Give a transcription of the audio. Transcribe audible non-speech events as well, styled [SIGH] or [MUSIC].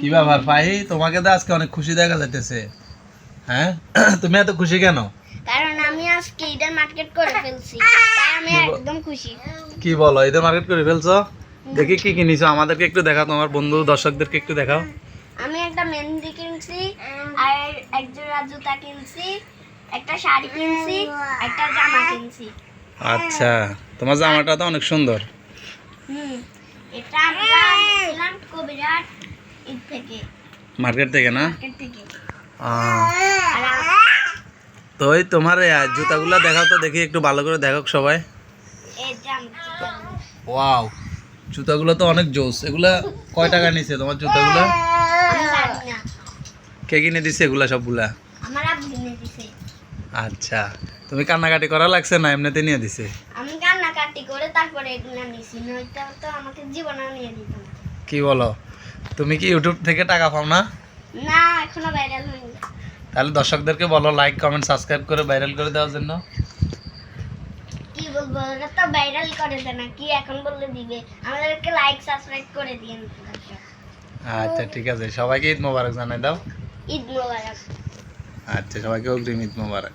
কি ব্যাপার ফাহি তোমাকে তো আজকে অনেক খুশি দেখা যাইতেছে। হ্যাঁ? [CLEARS THROAT] তুমি এত খুশি কেন? কারণ আমি আজকে ঈদের মার্কেট করে ফেলছি। তাই আমি একদম খুশি। কি বলো ঈদের মার্কেট করে ফেলছো? দেখি কি কিনেছো আমাদেরকে একটু দেখাও তোমার বন্ধু দর্শকদেরকে একটু দেখাও। আমি একটা মেহেন্দি কিনছি আর এক জোড়া জুতা কিনছি একটা শাড়ি কিনছি একটা জামা কিনছি। আচ্ছা তোমার জামাটা তো অনেক সুন্দর। হুম এটা আমরা কবিরাট। থেকে। মার্কেট থেকে না? তো ওই তোমার জুতাগুলো দেখাও তো দেখি একটু ভালো করে দেখো সবাই। ওয়াও জুতাগুলো তো অনেক জোস। এগুলা কয় টাকা নিছে তোমার জুতাগুলো? কে কিনে দিছে এগুলা সবগুলা? আচ্ছা তুমি কান্নাকাটি করা লাগছে না এমনিতে নিয়ে দিছে? আমি কান্নাকাটি করে তারপরে এগুলো নিছি নয়তো তো আমাকে জীবনে নিয়ে দিত কি বলো? তুমি কি ইউটিউব থেকে টাকা পাও না? না এখনও ভাইরাল হয়নি। তাহলে দর্শকদেরকে বলো লাইক কমেন্ট সাবস্ক্রাইব করে ভাইরাল করে দেওয়ার জন্য। কি বলব ওরা তো ভাইরাল করে দেয় না কি এখন বললে দিবে? আমাদেরকে লাইক সাবস্ক্রাইব করে দিন আচ্ছা ঠিক আছে সবাইকে ঈদ মোবারক জানাই দাও। ঈদ মোবারক। আচ্ছা সবাইকে অগ্রিম ঈদ মোবারক।